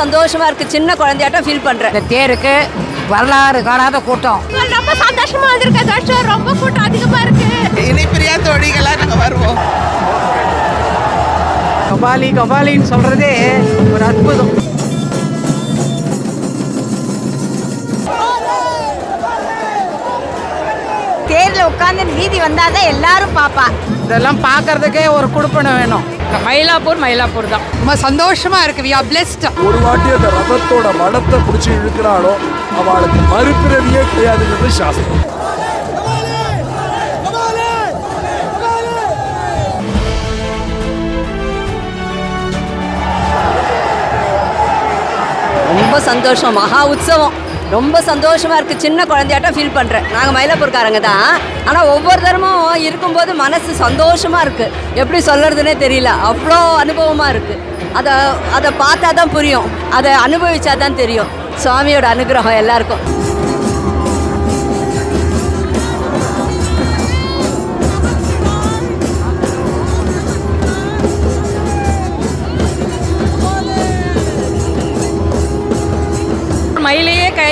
சந்தோஷமா இருக்கு. சின்ன குழந்தையாட்டம் ஃபீல் பண்றேன். இந்த தேருக்கு வரலாறு காணாத கூட்டம். ரொம்ப சந்தோஷமா வந்திருக்க தர்ஷன் ரொம்ப கூட்டம் அதிகமா இருக்கு. இணைப்பிரியா தோழிகளா நாங்க வருவோம். கபாலி கபாலின்னு சொல்றதே ஒரு அற்புதம். தேர்ல உட்காந்து வீதி வந்தாதான் எல்லாரும் பாப்பா இதெல்லாம் பார்க்கறதுக்கே ஒரு குடுப்பனை வேணும். மயிலாப்பூர் மயிலாப்பூர் தான். ரொம்ப சந்தோஷமா இருக்கு. வி ஆர் பிளெஸ்ட் ஒரு வாட்டி அந்த ரதத்தோட மடத்தை பிடிச்சி இழுக்கிறானோ அவளுக்கு மறுபிறவியே கிடையாதுங்கிறது சாஸ்திரம். ரொம்ப சந்தோஷம். மகா உற்சவம். ரொம்ப சந்தோஷமாக இருக்குது சின்ன குழந்தையாட்டம் ஃபீல் பண்ணுறேன் நாங்கள் மயிலாப்பூர்காரங்க தான். ஆனால் ஒவ்வொரு தரமும் இருக்கும்போது மனசு சந்தோஷமாக இருக்குது எப்படி சொல்கிறதுனே தெரியல. அவ்வளோ அனுபவமாக இருக்குது அதை அதை பார்த்தா தான் புரியும். அதை அனுபவிச்சா தான் தெரியும். சுவாமியோட அனுகிரகம் எல்லாருக்கும்.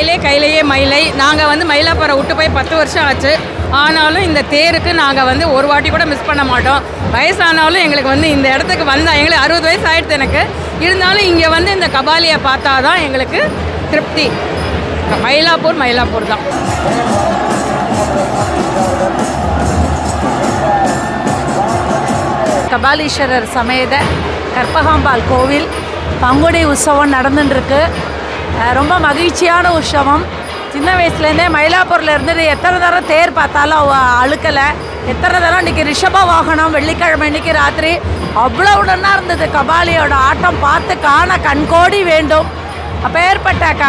கையிலே கையிலேயே மயிலை. நாங்கள் வந்து மயிலாப்பூரை விட்டு போய் பத்து வருஷம் ஆச்சு. ஆனாலும் இந்த தேருக்கு நாங்கள் வந்து ஒரு வாட்டி கூட மிஸ் பண்ண மாட்டோம். வயசானாலும் எங்களுக்கு வந்து இந்த இடத்துக்கு வந்தால் எங்களுக்கு அறுபது வயசு ஆகிடுது எனக்கு. இருந்தாலும் இங்கே வந்து இந்த கபாலியை பார்த்தா தான் எங்களுக்கு திருப்தி. மயிலாப்பூர் மயிலாப்பூர் தான். கபாலீஸ்வரர் சமேத கற்பகாம்பாள் கோவில் பங்குனி உற்சவம் நடந்துட்டுருக்கு ரொம்ப மகிழ்ச்சியான உற்சவம். சின்ன வயசுலேருந்தே மயிலாப்பூரில் இருந்து எத்தனை தடவை தேர் பார்த்தாலும் அவ அழுக்கலை. எத்தனை தடவை இன்றைக்கி ரிஷப வாகனம் வெள்ளிக்கிழமை இன்றைக்கி ராத்திரி அவ்வளோ உடனாக இருந்தது. கபாலியோட ஆட்டம் பார்த்து காண கண்கோடி வேண்டும். அப்பேற்பட்ட க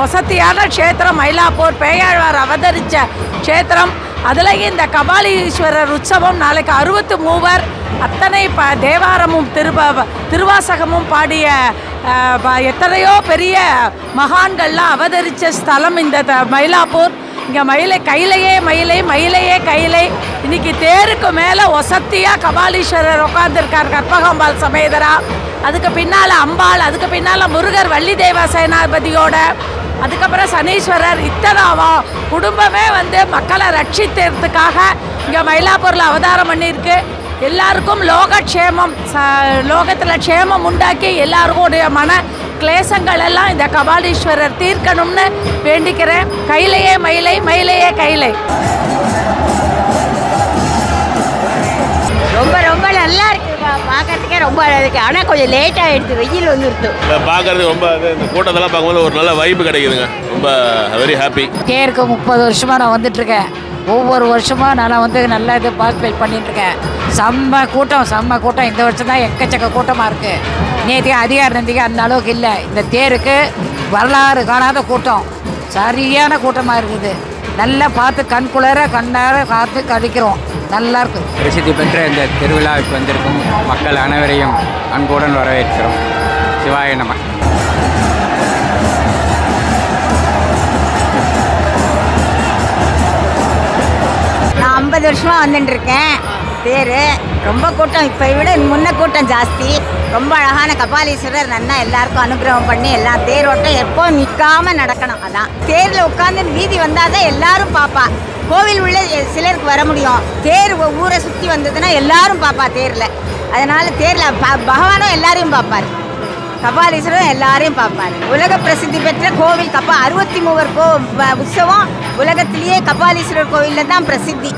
வசதியான க்ஷேத்திரம் மயிலாப்பூர் பேயாழ்வார் அவதரித்த க்ஷேத்திரம். அதுலேயும் இந்த கபாலீஸ்வரர் உற்சவம் நாளைக்கு அறுபத்து மூவர். அத்தனை ப தேவாரமும் திருப திருவாசகமும் பாடிய எத்தனையோ பெரிய மகான்கள்லாம் அவதரித்த ஸ்தலம் இந்த த- மயிலாப்பூர். இங்கே மயிலை கையிலையே மயிலை மயிலையே கையிலை. இன்னைக்கு தேருக்கு மேலே ஒசத்தியாக கபாலீஸ்வரர் உட்காந்துருக்கார் கற்பகாம்பாள் சமேதரா. அதுக்கு பின்னால் அம்பாள் அதுக்கு பின்னால் முருகர் வள்ளி தேவா சேனாபதியோட. அதுக்கப்புறம் சனீஸ்வரர் இத்தனாவும் குடும்பமே வந்து மக்களை ரட்சித்ததுக்காக இங்கே மயிலாப்பூரில் அவதாரம் பண்ணியிருக்கு. எல்லாருக்கும் லோகக்ஷேமம் ச லோகத்தில் க்ஷேமம் உண்டாக்கி எல்லாருக்கும் உடைய மன கிளேசங்கள் எல்லாம் இந்த கபாலீஸ்வரர் தீர்க்கணும்னு வேண்டிக்கிறேன். கையிலையே மயிலை மயிலையே கைலை ரொம்ப ரொம்ப நல்லா இருக்கு பார்க்கறதுக்கே ரொம்ப அழகா இருக்கு. ஆனால் கொஞ்சம் லேட் ஆயிடுச்சு வெயில் வந்துருது. பார்க்கறது ரொம்ப இந்த கூட்டத்தெல்லாம் பார்க்கும்போது ஒரு நல்ல வைப்பு கிடைக்குதுங்க. ரொம்ப வெரி ஹாப்பி தேருக்கு முப்பது வருஷமாக நான் வந்துட்டுருக்கேன் ஒவ்வொரு வருஷமும் நான் வந்து நல்லா இது பார்ட்டிசிபேட் பண்ணிட்டுருக்கேன். செம்ம கூட்டம் செம்ம கூட்டம். இந்த வருஷம் தான் எக்கச்சக்க கூட்டமாக இருக்குது நேற்று அதிகார நந்திக்கு அந்த அளவுக்கு இல்லை. இந்த தேருக்கு வரலாறு காணாத கூட்டம். சரியான கூட்டமாக இருக்குது. நல்லா பார்த்து கண் குளிர கண்ணார பார்த்து கழிக்கிறோம் நல்லா பிரசித்தி பெற்ற இந்த திருவிழாவுக்கு வந்திருக்கும். மக்கள் அனைவரையும் அன்புடன் வரவேற்கிறோம். சிவாய நம்ம இருபது வருஷமாக வந்துட்டுருக்கேன் தேர் ரொம்ப கூட்டம். இப்போ விட முன்ன கூட்டம் ஜாஸ்தி. ரொம்ப அழகான கபாலீஸ்வரர் நல்லா எல்லாருக்கும் அனுகிரகம் பண்ணி எல்லாம் தேரோட்டம் எப்போ நிற்காமல் நடக்கணும். அதான். தேரில் உட்காந்து வீதி வந்தால் தான் எல்லாரும் பார்ப்பா கோவில் உள்ள சிலருக்கு வர முடியும். தேர் ஊரை சுற்றி வந்ததுன்னா எல்லாரும் பார்ப்பா தேரில். அதனால் தேரில் ப பகவானும் எல்லாரையும் பார்ப்பார் கபாலீஸ்வரர் எல்லாரையும் பார்ப்பார். உலக பிரசித்தி பெற்ற கோவில் கப்பா அறுபத்தி மூவர் கோ வ- உற்சவம் உலகத்திலேயே கபாலீஸ்வரர் கோவிலில் தான் பிரசித்தி.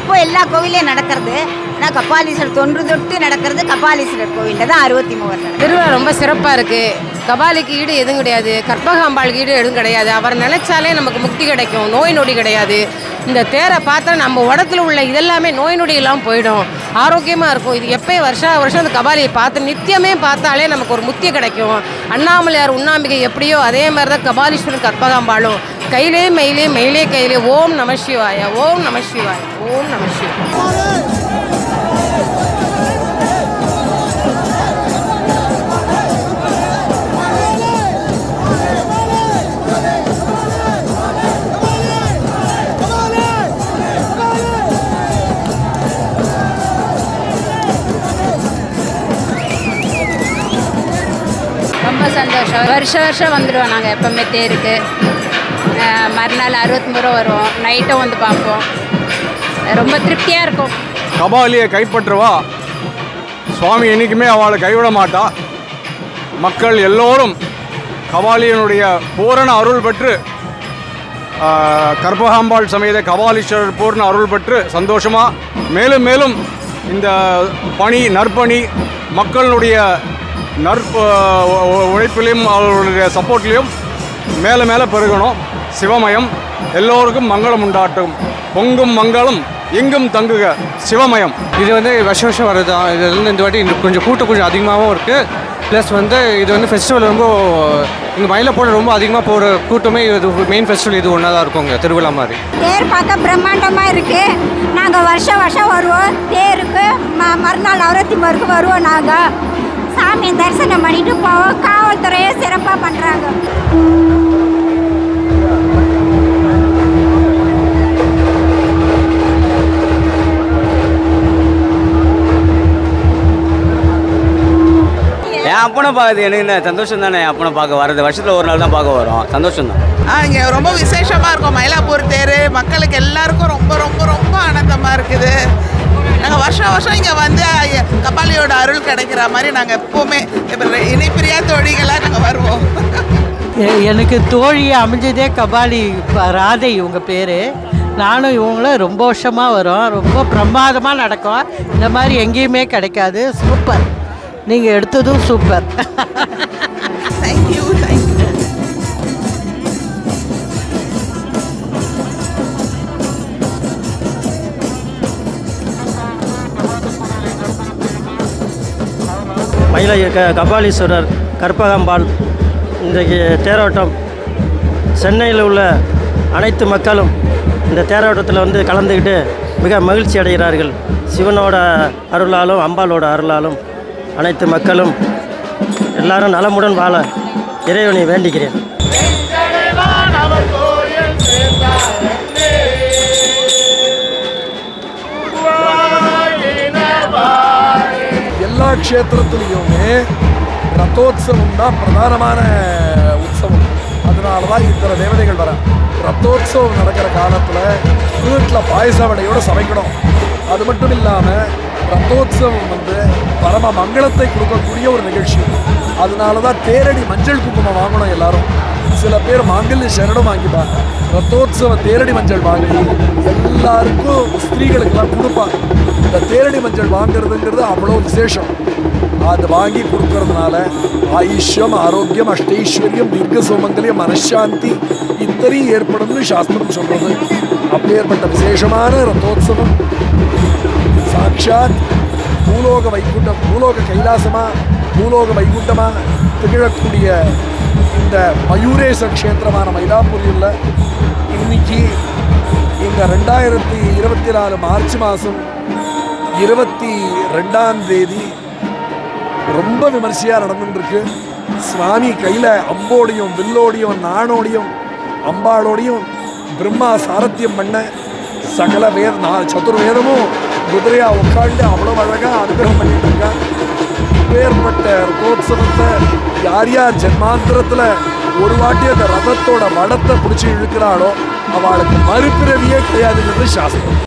இப்போ எல்லா கோவிலையும் நடக்கிறது. ஆனால் கபாலீஸ்வரர் தொன்று தொட்டு நடக்கிறது கபாலீஸ்வரர் கோவிலில் தான் அறுபத்தி மூவர் திருவிழா ரொம்ப சிறப்பாக இருக்குது கபாலிக்கு ஈடு எதுவும் கிடையாது. கற்பகாம்பாளுக்கு ஈடு எதுவும் கிடையாது. அவர் நினைச்சாலே நமக்கு முக்தி கிடைக்கும். நோய் நொடி கிடையாது. இந்த தேரை பார்த்தா நம்ம உடத்துல உள்ள இதெல்லாமே நோய் நொடியெல்லாம் போயிடும். ஆரோக்கியமாக இருக்கும். இது எப்பயும் வருஷா வருஷம் அந்த கபாலியை பார்த்து நித்தியமே பார்த்தாலே நமக்கு ஒரு முக்தி கிடைக்கும். அண்ணாமலையார் உண்ணாம்பிகை எப்படியோ அதே மாதிரி தான் கபாலீஸ்வரன் கற்பகாம்பாளும். கையிலே மயிலே மயிலே கையிலே ஓம் நம சிவாயா ஓம் நம சிவாயா ஓம் நம சிவாயா. ரொம்ப சந்தோஷம். வருஷம் வருஷம் வந்துடுவோம் நாங்கள் எப்போவுமே தேருக்கு. மறுநாள் அறுபத்தி ரூபா வருவோம் நைட்டும் வந்து பார்ப்போம். ரொம்ப திருப்தியாக இருக்கும். கபாலியை கைப்பற்றுவா. சுவாமி என்றைக்குமே அவளை கைவிட மாட்டா. மக்கள் எல்லோரும் கபாலியனுடைய பூரண அருள் பெற்று ஆ, சமேத கபாலீஸ்வரர் பூர்ண அருள் பெற்று சந்தோஷமாக மேலும் மேலும் இந்த பணி நற்பணி மக்களுடைய நற்ப உழைப்பிலையும் அவர்களுடைய சப்போர்ட்லேயும் மேலே மேலே பெருகணும். சிவமயம் எல்லோருக்கும் மங்களம் உண்டாட்டும். பொங்கும் மங்களம் எங்கும் தங்குக. சிவமயம். இது வந்து வருஷம் வருஷம் வருது? இது வந்து இந்த வாட்டி இன்னும் கொஞ்சம் கூட்டம் கொஞ்சம் அதிகமாகவும் இருக்குது ப்ளஸ் வந்து இது வந்து ஃபெஸ்டிவல் ரொம்ப இங்கே மயிலப்போட ரொம்ப அதிகமாக போகிற கூட்டமே இது மெயின் ஃபெஸ்டிவல் இது ஒன்றா தான் இருக்குங்க திருவிழா மாதிரி. தேர் பார்க்க பிரம்மாண்டமாக இருக்குது நாங்கள் வருஷம் வருஷம் வருவோம். தேருக்கு ம மறுநாள் நவராத்திரி மறுக்கு வருவோம் நாங்கள் சாமியை தரிசனம் பண்ணிட்டு போவோம் காவல்துறையை சிறப்பாக பண்ணுறாங்க என் அப்பனை பார்க்குறது எனக்கு என்ன சந்தோஷம் தானே? அப்பனை பார்க்க வர்றது. வருஷத்தில் ஒரு நாள் தான் பார்க்க வரோம். சந்தோஷம் தான். ஆ இங்கே ரொம்ப விசேஷமாக இருக்கும். மயிலாப்பூர் தேர் மக்களுக்கு எல்லாருக்கும் ரொம்ப ரொம்ப ரொம்ப ஆனந்தமாக இருக்குது. நாங்கள் வருஷம் வருஷம் இங்கே வந்து கபாலியோட அருள் கிடைக்கிற மாதிரி நாங்கள் எப்போவுமே இணைப்பிரியா தோழிகளாக நாங்கள் வருவோம். எனக்கு தோழி அமைஞ்சதே கபாலி ராதை இவங்க பேர். நானும் இவங்களும் ரொம்ப வருஷமாக வரோம். ரொம்ப பிரமாதமாக நடக்கும். இந்த மாதிரி எங்கேயுமே கிடைக்காது. சூப்பர். நீங்கள் எடுத்ததும் சூப்பர். தேங்க்யூ அகில க கபாலீஸ்வரர் கற்பகம்பாள் இன்றைக்கு தேரோட்டம். சென்னையில் உள்ள அனைத்து மக்களும் இந்த தேரோட்டத்தில் வந்து கலந்துக்கிட்டு மிக மகிழ்ச்சி அடைகிறார்கள். சிவனோட அருளாலும் அம்பாளோட அருளாலும் அனைத்து மக்களும் எல்லாரும் நலமுடன் வாழ இறைவனை வேண்டிக்கிறேன் எல்லா க்ஷேத்திரத்துலேயுமே ரத்தோத்சவம் தான் பிரதானமான உற்சவம். அதனால தான் இத்தனை தேவதைகள் வர. ரத்தோத்சவம் நடக்கிற காலத்தில் வீட்டில் பாயச வடையோடு சமைக்கணும். அது மட்டும் இல்லாமல் ரத்தோத்சவம் வந்து பரம மங்களத்தை கொடுக்கக்கூடிய ஒரு நிகழ்ச்சி. அதனால தான் தேரடி மஞ்சள் குங்குமம் வாங்கணும் எல்லாரும். சில பேர் மாங்கல்ய சரணம் வாங்கிப்பாங்க. ரத்தோத்சவ தேரடி மஞ்சள் வாங்கி எல்லாருக்கும் ஸ்திரீகளுக்கெல்லாம் கொடுப்பாங்க. இந்த தேரடி மஞ்சள் வாங்குறதுங்கிறது அவ்வளோ விசேஷம். அது வாங்கி கொடுக்கறதுனால ஆயுஷ்யம் ஆரோக்கியம் அஷ்டைஸ்வர்யம் தீர்க்க சோமங்கலியம் மனசாந்தி இத்தனையும் ஏற்படும்னு சாஸ்திரம் சொல்கிறது அப்பேற்பட்ட விசேஷமான ரத்தோத்சவம். சாட்சாத் பூலோக வைகுண்டம் பூலோக கைலாசமாக பூலோக வைகுண்டமாக திகழக்கூடிய இந்த மயூரேச க்ஷேத்திரமான மயிலாப்பூரில் இன்னைக்கு இந்த ரெண்டாயிரத்தி இருபத்தி நாலு மார்ச் மாதம் இருபத்தி ரெண்டாம் தேதி ரொம்ப விமர்சையாக நடந்துட்டுருக்கு. சுவாமி கையில் அம்போடையும் வில்லோடையும் நாணோடையும் அம்பாளோடையும் பிரம்மா சாரத்தியம் பண்ண சகல வேத நா- சதுர்வேதமும் குதிரையாக உட்காந்து அவ்வளோ அழகாக அனுகிரகம் பண்ணிட்டு அப்பேற்பட்ட பேர்பட்ட ரதோத்சவத்தை யார் யார் ஜென்மாந்திரத்தில் ஒரு வாட்டி அந்த ரதத்தோட வடத்தை பிடிச்சி இழுக்கிறாளோ அவளுக்கு மறுபிறவியே கிடையாதுங்கிறது சாஸ்திரம்.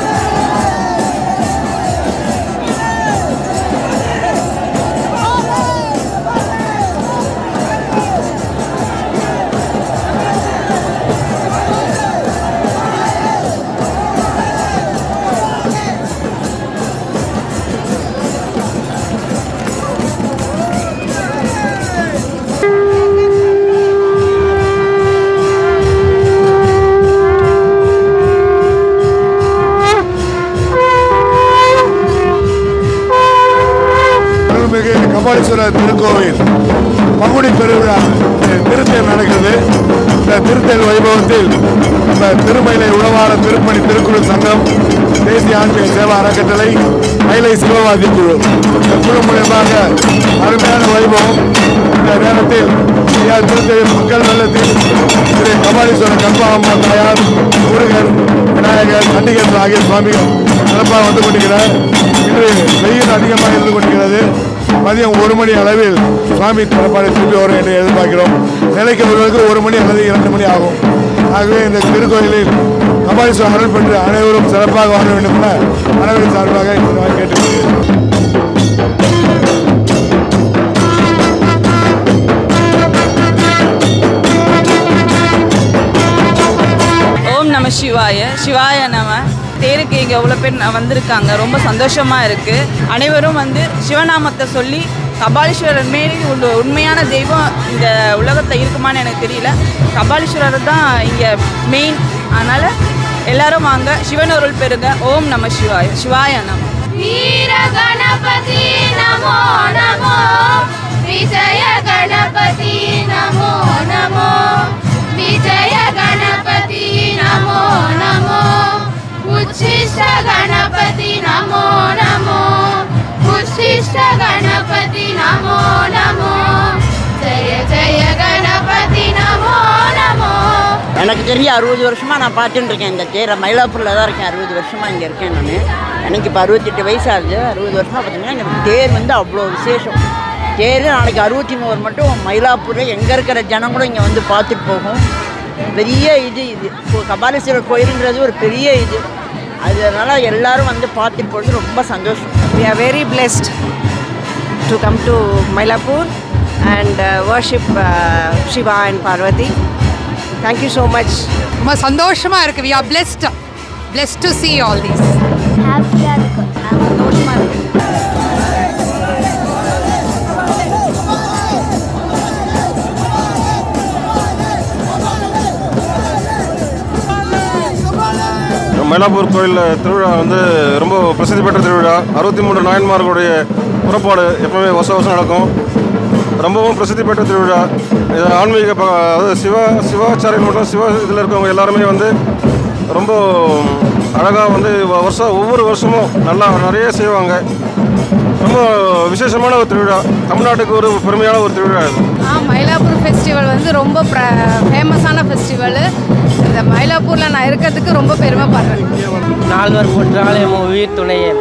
கபாலீஸ்வரர் திருக்கோவில் பங்குனி பெருவிழா இந்த திருத்தேர் நடக்கிறது. இந்த திருத்தேர் வைபவத்தில் இந்த திருமயிலை உழவார திருப்பணி திருக்குறள் சங்கம் தேசிய ஆன்மீக சேவா அறக்கட்டளை மயிலை சிவவாதி குழு. இந்த குழு மூலியமாக அருமையான வைபவம். இந்த நேரத்தில் ஐயா திருத்தேர் மக்கள் வெள்ளத்தில் திரு கபாலீஸ்வரர் கல்பாகம்மா தாயார் முருகர் விநாயகர் கண்டிகர் ஆகிய சுவாமிகள் சிறப்பாக வந்து கொண்டிருக்கிறார். இன்று வெயில் அதிகமாக இருந்து கொண்டிருக்கிறது. மதியம் ஒரு மணி அளவில் சுவாமி தரப்பாடு திரும்பி வரும் என்று எதிர்பார்க்கிறோம். நிலைக்கு வருவதற்கு ஒரு மணி அல்லது இரண்டு மணி ஆகும். ஆகவே இந்த திருக்கோயிலில் கபாலீஸ்வரர் அருள் பெற்று அனைவரும் சிறப்பாக வாழ வேண்டும் என அனைவரின் சார்பாக கேட்டுக்கொள்கிறேன். ஓம் நம சிவாய. சிவாய நம. தேருக்கு இங்கே எவ்வளோ பேர் வந்திருக்காங்க. ரொம்ப சந்தோஷமாக இருக்குது அனைவரும் வந்து சிவநாமத்தை சொல்லி கபாலீஸ்வரர் மேலே உள்ள உண்மையான தெய்வம் இந்த உலகத்தில் இருக்குமான்னு எனக்கு தெரியல. கபாலீஸ்வரர் தான் இங்கே மெயின் அதனால் எல்லாரும் வாங்க. சிவன் அருள் பெறுங்க ஓம் நம சிவாய சிவாய நம. வீர கணபதி நமோ நமோ. விஜய கணபதி நமோ நமோ. நமோ நமோ ஜெய ஜெய கணபதி நமோ நமோ எனக்கு தெரிஞ்சு அறுபது வருஷமாக நான் பார்த்துட்டு இருக்கேன் இந்த தேரை. மயிலாப்பூரில் தான் இருக்கேன் அறுபது வருஷமாக இங்கே இருக்கேன் நான். எனக்கு இப்போ அறுபத்தெட்டு வயசு ஆகுது அறுபது வருஷமாக பார்த்தீங்கன்னா இந்த தேர் வந்து அவ்வளோ விசேஷம். தேர் நாளைக்கு அறுபத்தி மூணு மட்டும் மயிலாப்பூரில் எங்கே இருக்கிற ஜனம் கூட இங்கே வந்து பார்த்துட்டு போகும். பெரிய இது இது. இப்போ கபாலீஸ்வரர் கோயிலுன்றது ஒரு பெரிய இது. அதனால எல்லாரும் வந்து பார்த்துட்டு போகிறது ரொம்ப சந்தோஷம். We are very blessed. to come to Mylapore and uh, worship uh, Shiva and Parvati. Thank you so much. ரொம்ப சந்தோஷமா இருக்கு we are blessed blessed to see all these ஹாப்பியாக இருக்கும் சந்தோஷமா இருக்கு மயிலாப்பூர் கோயிலில் திருவிழா வந்து ரொம்ப பிரசித்தி பெற்ற திருவிழா. அறுபத்தி மூன்று நாயன்மார்களுடைய புறப்பாடு எப்பவுமே வருஷம் வருஷம் நடக்கும். ரொம்பவும் பிரசித்தி பெற்ற திருவிழா. இது ஆன்மீக ப- அதாவது சிவ சிவாச்சாரியர் மற்றும் சிவ இதில் இருக்கவங்க எல்லாருமே வந்து ரொம்ப அழகாக வந்து வருஷம் ஒவ்வொரு வருஷமும் நல்லா நிறைய செய்வாங்க. ரொம்ப விசேஷமான ஒரு திருவிழா. தமிழ்நாட்டுக்கு ஒரு பெருமையான ஒரு திருவிழா இது. மயிலாப்பூர் ஃபெஸ்டிவல் வந்து ரொம்ப ஃபேமஸான ஃபெஸ்டிவலு இந்த மயிலாப்பூரில் நான் இருக்கிறதுக்கு ரொம்ப பெருமைப்படுறேன் நால்வர் போற்றால் எம் உயிர் துணையே.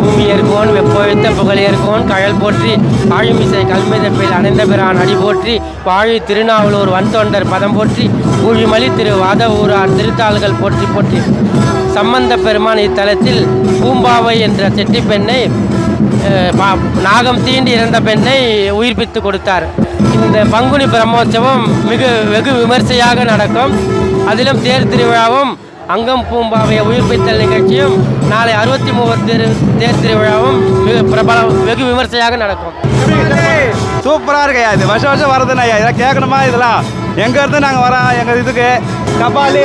பூமி ஏற்கோன் வெப்பொழுத்த புகழ் ஏற்கோன் கழல் போற்றி ஆழிமிசை கல்மிதப்பில் அணைந்த பிரான் அடி போற்றி வாழி திருநாவலூர் வன்தொண்டர் பதம் போற்றி ஊழிமலி திரு வாதவூரார் திருத்தாள்கள் போற்றி போற்றி. சம்பந்த பெருமான் இத்தலத்தில் பூம்பாவை என்ற செட்டி பெண்ணை நாகம் தீண்டி இறந்த பெண்ணை உயிர்ப்பித்து கொடுத்தார். இந்த பங்குனி பிரம்மோற்சவம் மிக வெகு விமர்சையாக நடக்கும். அதிலும் தேர் திருவிழாவும் அங்கம் பூம்பாவை உயிர்ப்பித்தல் நிகழ்ச்சியும் நாளை அறுபத்தி மூவர் தேர் தேர் திருவிழாவும் மிக பிரபல வெகு விமர்சையாக நடக்கும். சூப்பராக இருக்கு இது வருஷம் வருஷம் வரதுண்ணா ஐயா இதெல்லாம் கேட்கணுமா இதெல்லாம்? எங்க இருந்து நாங்கள் வரோம்? எங்கள் இதுக்கு? கபாலி.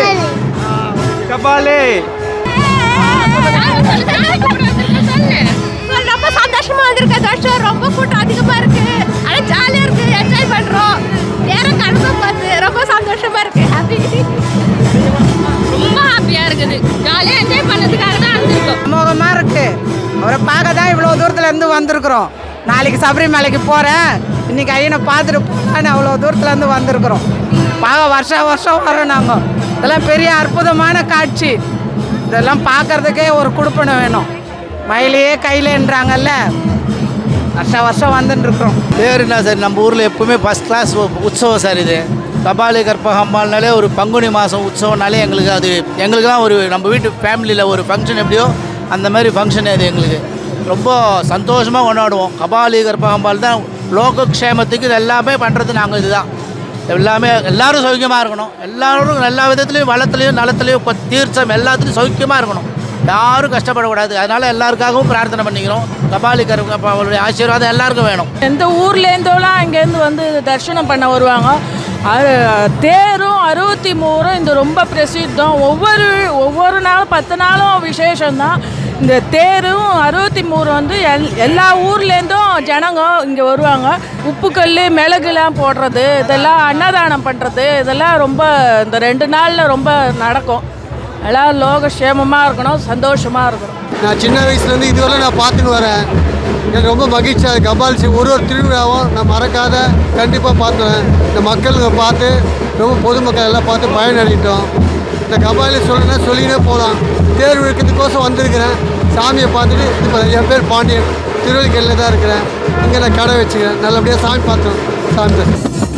கபாலி. ரொம்ப சந்தோஷமா வந்திருக்கு ரொம்ப கூட்டம் அதிகமா சந்தோஷமா இருக்கு. ஹாப்பி ரொம்ப ஹாப்பியா இருக்குது. ஜாலியா என்ஜாய் பண்ணதுக்காக தான் வந்திருக்கோம். அமோகமாக இருக்கு. அவரை பார்க்க தான் இவ்வளோ தூரத்துல இருந்து வந்திருக்கிறோம். நாளைக்கு சபரிமலைக்கு போகிறேன் இன்னைக்கு ஐயனை பார்த்துட்டு போகலான்னு அவ்வளோ தூரத்துலேருந்து வந்திருக்கிறோம். பார்க்க வருஷம் வருஷம் வரோம் நாங்கள் இதெல்லாம் பெரிய அற்புதமான காட்சி. இதெல்லாம் பார்க்கறதுக்கே ஒரு குடுப்பனை வேணும். மயிலையே கையிலன்றாங்கல்ல. வருஷம் வருஷம் வந்துட்டு இருக்கிறோம். தேருனா சார்? நம்ம ஊரில் எப்பவுமே ஃபஸ்ட் கிளாஸ் உற்சவம் சார் இது. கபாலி கற்பகம்மாள்னாலே ஒரு பங்குனி மாதம் உற்சவம்னாலே எங்களுக்கு அது எங்களுக்குலாம் ஒரு நம்ம வீட்டு ஃபேமிலியில் ஒரு ஃபங்க்ஷன் எப்படியோ அந்த மாதிரி ஃபங்க்ஷன் அது எங்களுக்கு. ரொம்ப சந்தோஷமாக கொண்டாடுவோம். கபாலி கற்பகம்பால் தான் லோகக்ஷேமத்துக்கு இது எல்லாமே பண்ணுறது நாங்கள் இதுதான். எல்லாமே எல்லாரும் சௌக்கியமாக இருக்கணும். எல்லோரும் எல்லா விதத்துலேயும் வளத்துலேயும் நலத்துலேயும் இப்போ தீர்ச்சம் எல்லாத்துலேயும் சௌக்கியமாக இருக்கணும். யாரும் கஷ்டப்படக்கூடாது. அதனால் எல்லாருக்காகவும் பிரார்த்தனை பண்ணிக்கிறோம். கபாலி கற்ப அவருடைய ஆசீர்வாதம் எல்லாருக்கும் வேணும். எந்த ஊர்லேருந்தோலாம் அங்கேருந்து வந்து தரிசனம் பண்ண வருவாங்க? தேரும் அறுபத்தி மூணும் இந்த ரொம்ப பிரசித்தம். ஒவ்வொரு ஒவ்வொரு நாளும் பத்து நாளும் விசேஷம்தான். இந்த தேரும் அறுபத்தி மூணு வந்து எல் எல்லா ஊர்லேருந்தும் ஜனங்க இங்கே வருவாங்க. உப்புக்கல் மிளகுலாம் போடுறது இதெல்லாம் அன்னதானம் பண்ணுறது இதெல்லாம் ரொம்ப இந்த ரெண்டு நாளில் ரொம்ப நடக்கும். எல்லாம் லோக சேமமாக இருக்கணும் சந்தோஷமாக இருக்கணும். நான் சின்ன வயசுலேருந்து இதுவரை நான் பார்த்துன்னு வரேன். எனக்கு ரொம்ப மகிழ்ச்சியாக இருக்குது கபாலிசி ஒரு ஒரு திருவிழாவும் நான் மறக்காத கண்டிப்பாக பார்த்துவேன் இந்த மக்களுங்க பார்த்து ரொம்ப பொதுமக்கள் எல்லாம் பார்த்து பயனடையிட்டோம். இந்த கபாலி சொல்லுன்னா சொல்லினே போகலாம். தேர்வு இருக்கிறதுக்கோசம் வந்திருக்கிறேன். சாமியை பார்த்துட்டு இது பண்ண- என் பேர் பாண்டியன். திருவள்ளிக்கல்லில் தான் இருக்கிறேன். இங்கே நான் கடை வச்சுக்கிறேன். நல்லபடியாக சாமி பார்த்தோம் சாமி தான்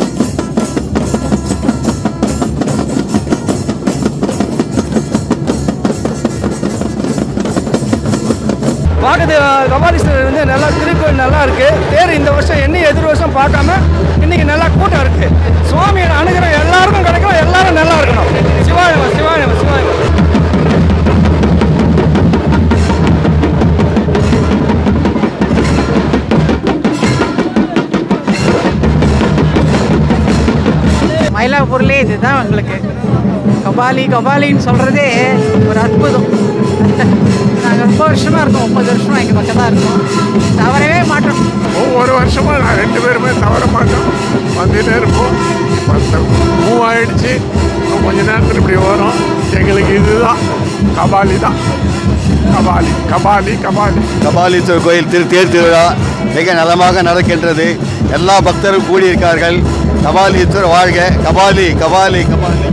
பார்க்கறது கபாலீஸ்வரர் வந்து நல்லா திருக்கோயில் நல்லா இருக்கு. தேர் இந்த வருஷம் என்ன எதிர் வருஷம் பார்க்காம இன்னைக்கு நல்லா கூட்டம் இருக்கு. சுவாமியோட அணுகிற எல்லாருக்கும் கிடைக்கும் எல்லாரும் நல்லா இருக்கணும். சிவாயம் சிவாயம் சிவாயம் மயிலாப்பூர்லேயே இதுதான் எங்களுக்கு கபாலி கபாலின்னு சொல்கிறதே ஒரு அற்புதம். நாங்கள் ரொம்ப வருஷமாக இருக்கோம். முப்பது வருஷமாக எங்கள் பக்கம் தான் இருக்கோம். தவறவே மாட்டோம். ஒவ்வொரு வருஷமும் நான் ரெண்டு பேருமே தவற மாட்டோம். வந்துட்டே இருப்போம். இப்போ மூவ் ஆயிடுச்சு இன்னும் கொஞ்ச நேரத்தில் இப்படி வரும். எங்களுக்கு இதுதான். கபாலி தான். கபாலி கபாலி கபாலி. கபாலீஸ்வரர் கோயில் திரு தேர் திருவிழா மிக நலமாக நடக்கின்றது. எல்லா பக்தரும் கூடியிருக்கார்கள் கபாலீஸ்வரர் வாழ்க. கபாலி கபாலி கபாலி.